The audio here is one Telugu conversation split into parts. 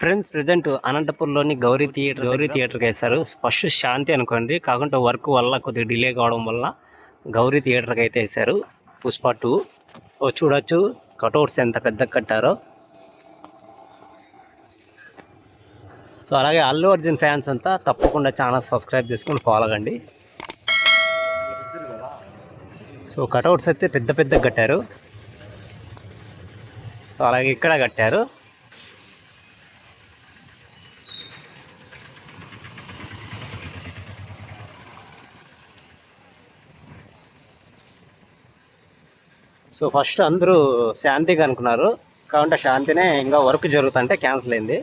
ఫ్రెండ్స్ ప్రజెంట్ అనంతపూర్లోని గౌరీ థియేటర్ గౌరీ థియేటర్కి వేశారు. ఫస్ట్ శాంతి అనుకోండి. కాకుండా వర్క్ వల్ల కొద్దిగా డిలే కావడం వల్ల గౌరీ థియేటర్కి అయితే వేశారు. పుష్ప టూ. ఓ చూడొచ్చు. కటౌట్స్ ఎంత పెద్ద కట్టారో. సో అలాగే అల్లు అర్జున్ ఫ్యాన్స్ అంతా తప్పకుండా ఛానల్ సబ్స్క్రైబ్ చేసుకొని ఫాలో అవ్వండి సో కటౌట్స్ అయితే పెద్ద పెద్ద కట్టారు. సో అలాగే ఇక్కడ కట్టారు. సో ఫస్ట్ అందరూ శాంతిగా అనుకున్నారు. కాబట్టి శాంతినే ఇంకా వర్క్ జరుగుతుంటే క్యాన్సిల్ అయింది.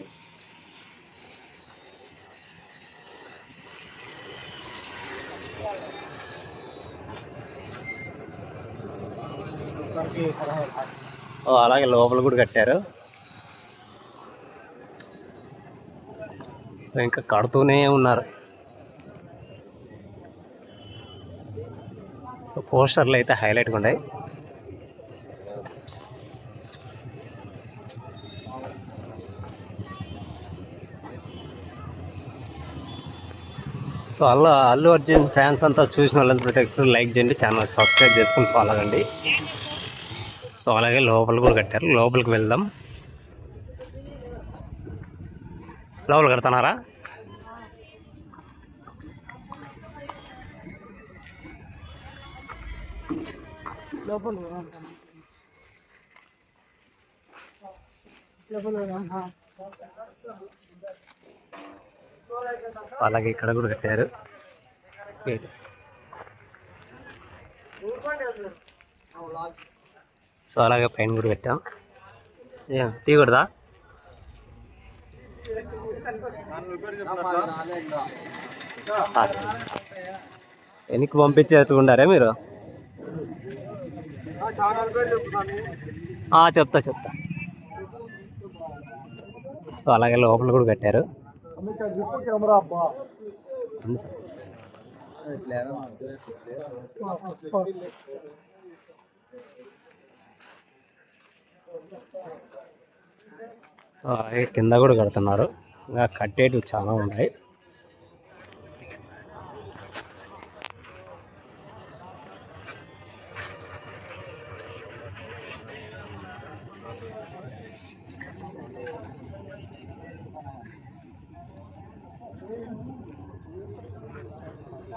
అలాగే లోపల కూడా కట్టారు. ఇంకా కడుతూనే ఉన్నారు. సో పోస్టర్లు అయితే హైలైట్గా ఉన్నాయి. సో అల్లు అల్లు అర్జున్ ఫ్యాన్స్ అంతా చూసిన వాళ్ళంతా ప్రతి లైక్ చేయండి ఛానల్ సబ్స్క్రైబ్ చేసుకుని ఫాలో అవ్వండి సో అలాగే లోపల కూడా కట్టారు. లోపలికి వెళ్దాం. లోపల కడతానారా? లోపల లోపల అలాగే ఇక్కడ కూడా కట్టారు. గేట్. సో అలాగే పైన కూడా పెట్టాం ఏం తీయకూడదా. వెనక్కి పంపించేట్టుకుండారే మీరు? ఆ, చెప్తా చెప్తా. సో అలాగే లోపల కూడా కట్టారు. సో కింద కూడా కడుతున్నారు. ఇంకా కట్టేటివి చాలా ఉన్నాయి.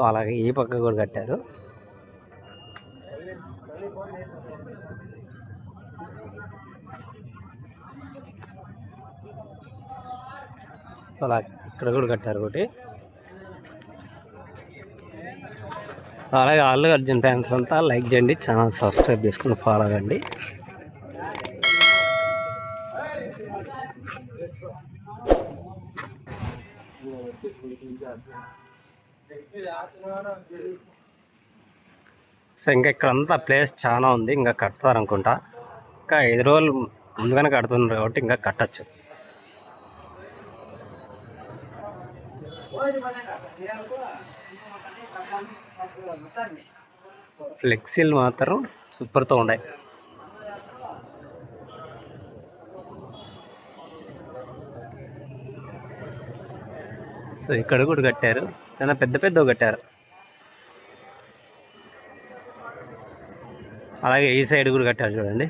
సో అలాగే ఈ పక్క కూడా కట్టారు. సో ఇక్కడ కూడా కట్టారు ఒకటి. అలాగే అల్లు అర్జున్ ఫ్యాన్స్ అంతా లైక్ చేయండి ఛానల్ సబ్స్క్రైబ్ చేసుకుని ఫాలో అవ్వండి. సో ఇంకా ఇక్కడంతా ప్లేస్ చాలా ఉంది. ఇంకా కడతారు అనుకుంటా. ఇంకా ఐదు రోజులు ముందుగానే కడుతున్నారు కాబట్టి ఇంకా కట్టచ్చు. ఫ్లెక్సీలు మాత్రం సూపర్తో ఉన్నాయి. సో ఇక్కడ కూడా కట్టారు. చాలా పెద్ద పెద్ద కట్టారు. అలాగే ఈ సైడ్ కూడా కట్టారు చూడండి.